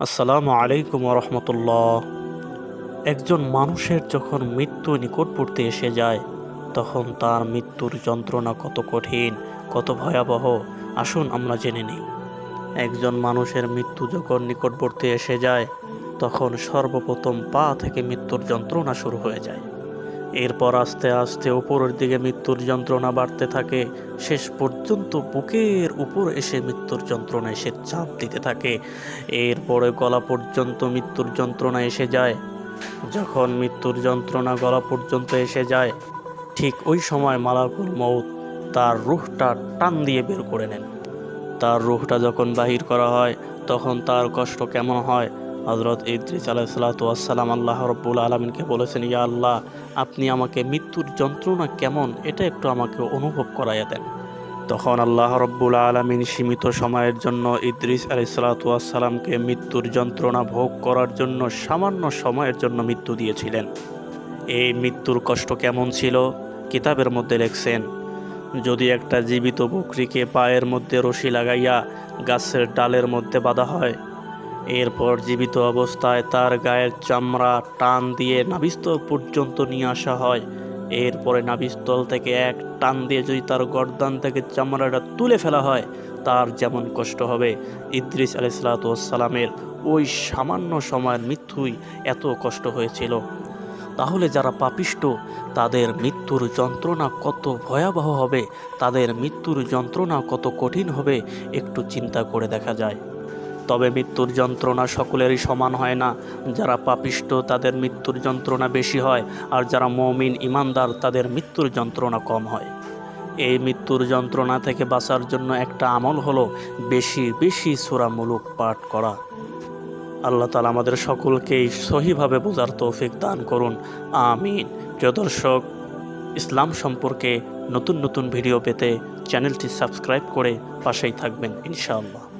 আসসালামু আলাইকুম রহমতুল্লাহ। একজন মানুষের যখন মৃত্যু নিকটবর্তী এসে যায়, তখন তার মৃত্যুর যন্ত্রণা কত কঠিন, কত ভয়াবহ, আসুন আমরা জেনে নিই। একজন মানুষের মৃত্যু যখন নিকটবর্তী এসে যায়, তখন সর্বপ্রথম পা থেকে মৃত্যুর যন্ত্রণা শুরু হয়ে যায়। এরপর আস্তে আস্তে উপরের দিকে মৃত্যুর যন্ত্রণা বাড়তে থাকে। শেষ পর্যন্ত বুকের উপর এসে মৃত্যুর যন্ত্রণা এসে চাপ দিতে থাকে। এরপরে গলা পর্যন্ত মৃত্যুর যন্ত্রণা এসে যায়। যখন মৃত্যুর যন্ত্রণা গলা পর্যন্ত এসে যায়, ঠিক ওই সময় মালাকুল মৌত তার রুহটা টান দিয়ে বের করে নেন। তার রুহটা যখন বাহির করা হয়, তখন তার কষ্ট কেমন হয়? হজরত ইদ্রিস আলাইসালাতাম আল্লাহ রব্বুল আলমিনকে বলেছেন, ইয়া আল্লাহ, আপনি আমাকে মৃত্যুর যন্ত্রণা কেমন? এটা একটু আমাকে অনুভব করাইয়া দেন। তখন আল্লাহ রব্বুল আলমিন সীমিত সময়ের জন্য ইদ্রিস আলাইসালাতামকে মৃত্যুর যন্ত্রণা ভোগ করার জন্য সামান্য সময়ের জন্য মৃত্যু দিয়েছিলেন। এই মৃত্যুর কষ্ট কেমন ছিল? কিতাবের মধ্যে লেখছেন, যদি একটা জীবিত বকরিকে পায়ের মধ্যে রশি লাগাইয়া গাছের ডালের মধ্যে বাঁধা হয় এরপর জীবিত অবস্থায় তার গায়ের চামড়া টান দিয়ে নাভিস্থল পর্যন্ত নিয়ে আসা হয়। এরপরে নাভিস্থল থেকে এক টান দিয়ে যদি তার গর্দান থেকে চামড়াটা তুলে ফেলা হয়, তার যেমন কষ্ট হবে। ইদ্রিস আলাইসালাতামের ওই সামান্য সময়ের মৃত্যুই এত কষ্ট হয়েছিল। তাহলে যারা পাপিষ্ট, তাদের মৃত্যুর যন্ত্রণা কত ভয়াবহ হবে, তাদের মৃত্যুর যন্ত্রণা কত কঠিন হবে, একটু চিন্তা করে দেখা যায়। তবে মৃত্যুর যন্ত্রণা সকলেরই সমান হয় না। যারা পাপিষ্ট, তাদের মৃত্যুর যন্ত্রণা বেশি হয়, আর যারা মমিন, ইমানদার, তাদের মৃত্যুর যন্ত্রণা কম হয়। এই মৃত্যুর যন্ত্রণা থেকে বাঁচার জন্য একটা আমল হলো বেশি বেশি সুরামূলক পাঠ করা। আল্লাহ তালা আমাদের সকলকেই সহিভাবে বোঝার তৌফিক দান করুন। আমিন। প্রিয় দর্শক, ইসলাম সম্পর্কে নতুন নতুন ভিডিও পেতে চ্যানেলটি সাবস্ক্রাইব করে পাশেই থাকবেন ইনশাআল্লাহ।